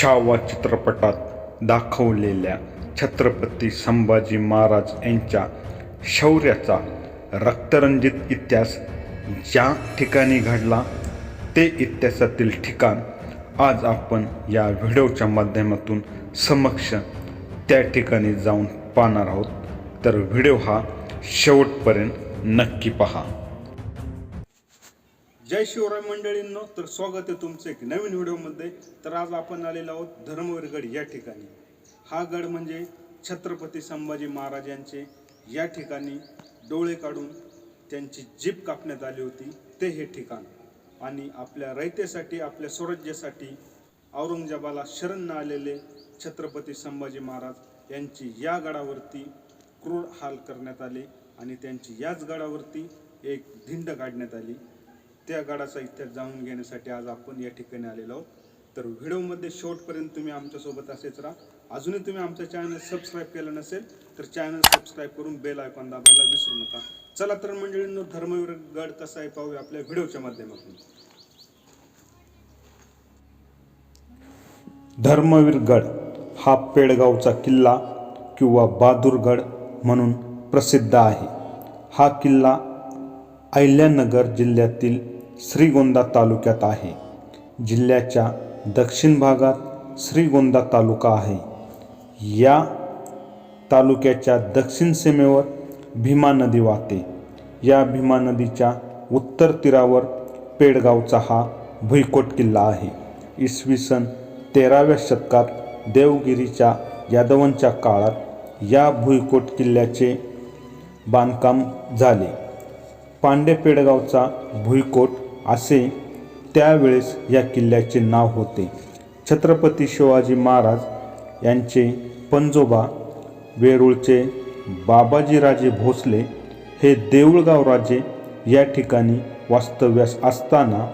छावा चित्रपटात दाखवलेल्या छत्रपती संभाजी महाराज यांच्या शौर्याचा रक्तरंजित इतिहास ज्या ठिकाणी घडला ते इतिहासातील ठिकाण आज आपण या व्हिडिओच्या माध्यमातून समक्ष त्या ठिकाणी जाऊन पाहणार आहोत. तर व्हिडिओ हा शेवटपर्यंत नक्की पहा. जय शिवराय मंडळींनो तर स्वागत आहे तुमचं एक नवीन व्हिडिओमध्ये. तर आज आपण आलेलो आहोत धर्मवीरगड या ठिकाणी. हा गड म्हणजे छत्रपती संभाजी महाराज यांचे. या ठिकाणी डोळे काढून त्यांची जीप कापण्यात आली होती. ते हे ठिकाण. आणि आपल्या रयतेसाठी आपल्या स्वराज्यासाठी औरंगजेबाला शरण न आलेले छत्रपती संभाजी महाराज यांची या गडावरती क्रूर हाल करण्यात आले. आणि त्यांची याच गडावरती एक धिंड काढण्यात आली. त्या गडाचा इतिहास जाणून घेण्यासाठी आज आपण या ठिकाणी आलेलो आहोत. तर व्हिडिओमध्ये शेवटपर्यंत तुम्ही आमच्यासोबत असेच राहा. अजूनही तुम्ही आमचं चॅनल सबस्क्राईब केलं नसेल तर चॅनल सबस्क्राईब करून बेल आयकॉन दाबायला विसरू नका. चला तर मंडळींनो धर्मवीर गड कसा आहे पाहूया आपल्या व्हिडिओच्या माध्यमातून. धर्मवीर गड हा पेडगावचा किल्ला किंवा बहादूरगड म्हणून प्रसिद्ध आहे. हा किल्ला अहिल्यानगर जिल्ह्यातील श्रीगोंदा तालुक्यात आहे. जिल्ह्याच्या दक्षिण भागात श्रीगोंदा तालुका आहे. या तालुक्याच्या दक्षिण सीमेवर भीमा नदी वाहते. या भीमा नदीच्या उत्तर तीरावर पेडगावचा हा भुईकोट किल्ला आहे. इसवी सन तेराव्या शतकात देवगिरीच्या यादवांच्या काळात या भुईकोट किल्ल्याचे बांधकाम झाले. पांडे पेडगावचा भुईकोट असे त्यावेळेस या किल्ल्याचे नाव होते. छत्रपती शिवाजी महाराज यांचे पंजोबा वेरूळचे बाबाजीराजे भोसले हे देऊळगाव राजे या ठिकाणी वास्तव्यास असताना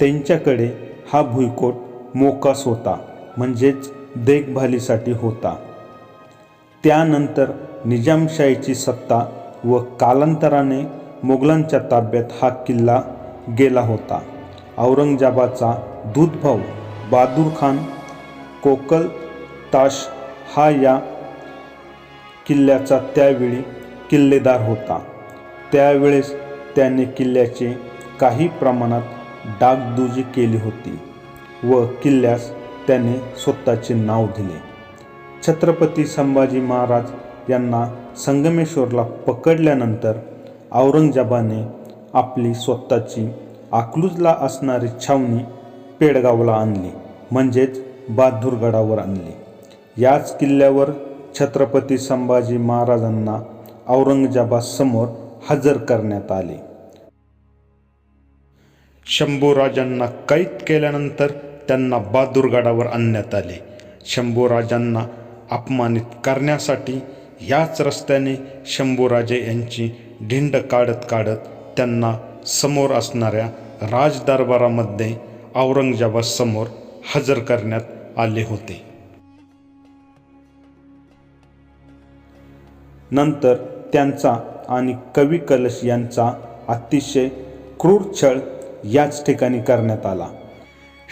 त्यांच्याकडे हा भुईकोट मोकास होता म्हणजेच देखभालीसाठी होता. त्यानंतर निजामशाहीची सत्ता व कालांतराने मुघलांच्या ताब्यात हा किल्ला गेला होता. औरंगजेबाचा दूधभाऊ बहादूर खान कोकल ताश हा या किल्ल्याचा त्यावेळी किल्लेदार होता. त्यावेळेस त्याने किल्ल्याचे काही प्रमाणात डागदुजी केली होती व किल्ल्यास त्याने स्वतःचे नाव दिले. छत्रपती संभाजी महाराज यांना संगमेश्वरला पकडल्यानंतर औरंगजेबाने आपली स्वतःची अकलूजला असणारी छावणी पेडगावला आणली म्हणजेच बहादूरगडावर आणली. याच किल्ल्यावर छत्रपती संभाजी महाराजांना औरंगजेबासमोर हजर करण्यात आले. शंभूराजांना कैद केल्यानंतर त्यांना बहादूरगडावर आणण्यात आले. शंभूराजांना अपमानित करण्यासाठी याच रस्त्याने शंभूराजे यांची ढिंड काढत काढत त्यांना समोर असणाऱ्या राजदरबारामध्ये औरंगजेबासमोर हजर करण्यात आले होते. नंतर त्यांचा आणि कवी कलश यांचा अतिशय क्रूर छळ याच ठिकाणी करण्यात आला.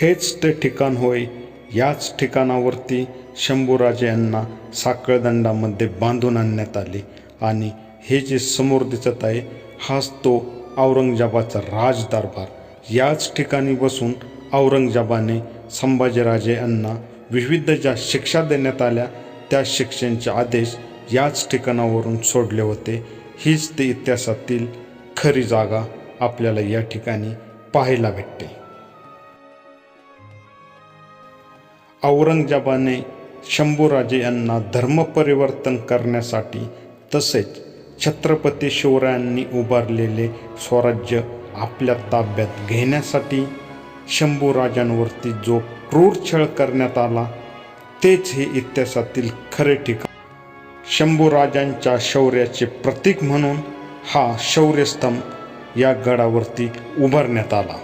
हेच ते ठिकाण होय याच ठिकाणावरती शंभूराजे यांना साखळदंडामध्ये बांधून आणण्यात आले आणि हे जे समोर दिसत आहे हाच तो औरंगजेबाचा राजदरबार. याच ठिकाणी बसून औरंगजेबाने संभाजीराजे यांना विविध ज्या शिक्षा देण्यात आल्या त्या शिक्षेचे आदेश याच ठिकाणावरून सोडले होते. हीच ते इतिहासातील खरी जागा आपल्याला या ठिकाणी पाहायला भेटते. औरंगजेबाने शंभूराजे यांना धर्मपरिवर्तन करण्यासाठी तसेच छत्रपती शिवरायांनी उभारलेले स्वराज्य आपल्या ताब्यात घेण्यासाठी शंभूराजांवरती जो क्रूर छळ करण्यात आला तेच हे इतिहासातील खरे ठिकाण. शंभूराजांच्या शौर्याचे प्रतीक म्हणून हा शौर्यस्तंभ या गडावरती उभारण्यात आला.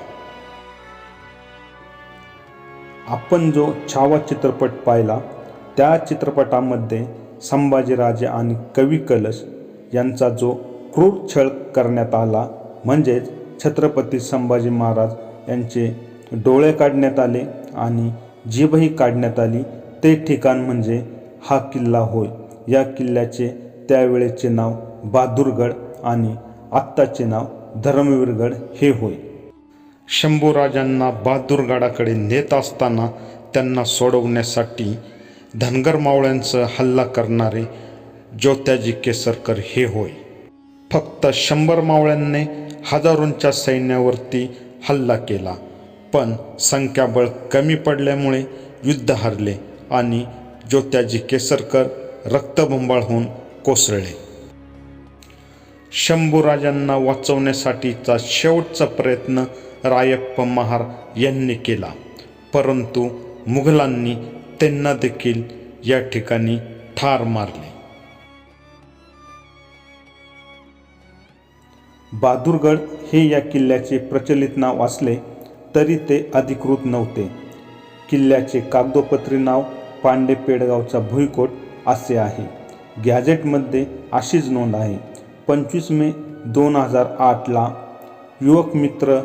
आपण जो छावा चित्रपट पाहिला त्या चित्रपटामध्ये संभाजीराजे आणि कवी कलश यांचा जो क्रूर छळ करण्यात आला म्हणजेच छत्रपती संभाजी महाराज यांचे डोळे काढण्यात आले आणि जीभही काढण्यात आली ते ठिकाण म्हणजे हा किल्ला होय. या किल्ल्याचे त्यावेळेचे नाव बहादूरगड आणि आत्ताचे नाव धर्मवीरगड हे होय. शंभूराजांना बहादूरगडाकडे नेत असताना त्यांना सोडवण्यासाठी धनगर मावळ्यांचं हल्ला करणारे ज्योत्याजी केसरकर हे होय. फक्त शंभर मावळ्यांनी हजारोंच्या सैन्यावरती हल्ला केला पण संख्याबळ कमी पडल्यामुळे युद्ध हरले आणि ज्योत्याजी केसरकर रक्तबंबाळ होऊन कोसळले. शंभूराजांना वाचवण्यासाठीचा शेवटचा प्रयत्न रायप्पा महार यांनी केला परंतु मुघलांनी त्यांना देखील या ठिकाणी ठार मारले. बहादूरगड हे या किल्ल्याचे प्रचलित नाव असले तरी ते अधिकृत नव्हते. किल्ल्याचे कागदोपत्री नाव पांडे पेडगावचा भुईकोट असे आहे. गॅझेटमध्ये अशीच नोंद आहे. पंचवीस मे दोन हजार आठला युवक मित्र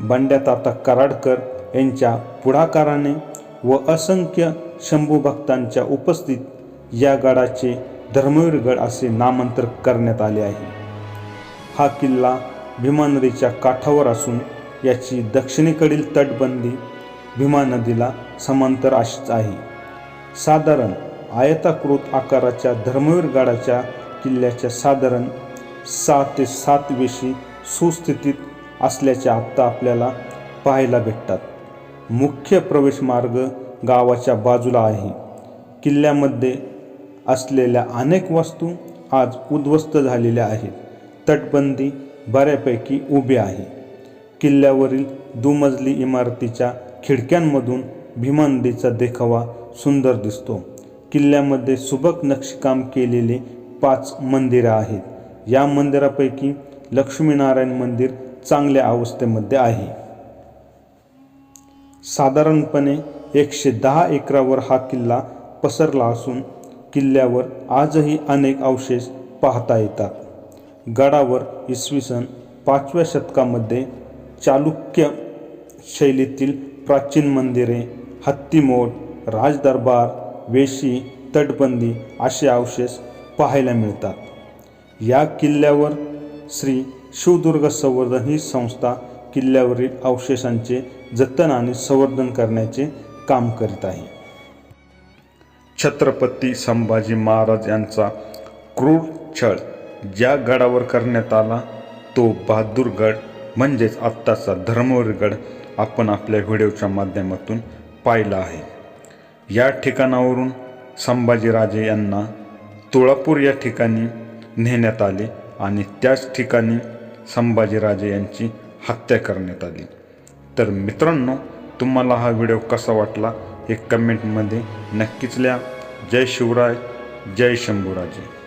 बंड्याताता कराडकर यांच्या पुढाकाराने व असंख्य शंभू भक्तांच्या उपस्थित या गडाचे धर्मवीरगड असे नामांतर करण्यात आले आहे. हा किल्ला भीमा नदीच्या काठावर असून याची दक्षिणेकडील तटबंदी भीमा नदीला समांतर अशीच आहे. साधारण आयताकृत आकाराच्या धर्मवीर गडाच्या किल्ल्याच्या साधारण सहा ते सात वेशी सुस्थितीत असल्याचे आत्ता आपल्याला पाहायला भेटतात. मुख्य प्रवेश मार्ग गावाच्या बाजूला आहे. किल्ल्यामध्ये असलेल्या अनेक वस्तू आज उद्ध्वस्त झालेल्या आहेत. तटबंदी बऱ्यापैकी उभी आहे. किल्ल्यावरील दुमजली इमारतीच्या खिडक्यांमधून भीमा नदीचा देखावा सुंदर दिसतो. किल्ल्यामध्ये सुबक नक्षीकाम केलेले पाच मंदिरं आहेत. या मंदिरापैकी लक्ष्मीनारायण मंदिर चांगल्या अवस्थेमध्ये आहे. साधारणपणे एकशे दहा एकरावर हा किल्ला पसरला असून किल्ल्यावर आजही अनेक अवशेष पाहता येतात. गडावर इसवी सन पाचव्या शतकामध्ये चालुक्य शैलीतील प्राचीन मंदिरे हत्तीमोड राजदरबार वेशी तटबंदी असे अवशेष पाहायला मिळतात. या किल्ल्यावर श्री शिवदुर्ग संवर्धन ही संस्था किल्ल्यावरील अवशेषांचे जतन आणि संवर्धन करण्याचे काम करीत आहे. छत्रपती संभाजी महाराज यांचा क्रूर छळ ज्या गडावर करण्यात आला तो बहादूरगड म्हणजेच आत्ताचा धर्मवीरगड आपण आपल्या व्हिडिओच्या माध्यमातून पाहिला आहे. या ठिकाणावरून संभाजीराजे यांना तुळापूर या ठिकाणी नेण्यात आले आणि त्याच ठिकाणी संभाजीराजे यांची हत्या करण्यात आली. तर मित्रांनो तुम्हाला हा व्हिडिओ कसा वाटला हे कमेंटमध्ये नक्कीच लिहा. जय शिवराय जय शंभूराजे.